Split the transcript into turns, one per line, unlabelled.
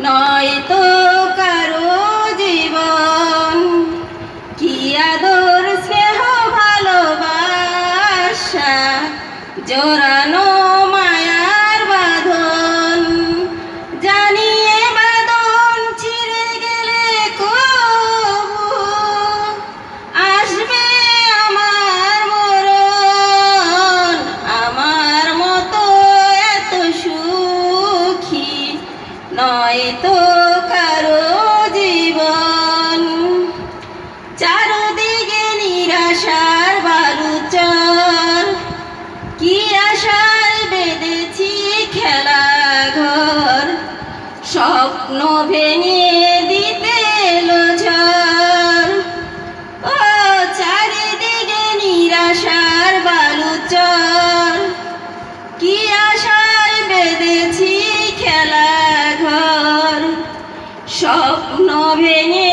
নয় তো কারও জীবন। কি আদর স্নেহ ভালোবাসা জোরানো তো কারও জীবন। নিরাশার বালুচর। কি আশায় বেঁধেছি খেলাঘর। স্বপ্ন ভেঙে স্বপ্ন ভেঙে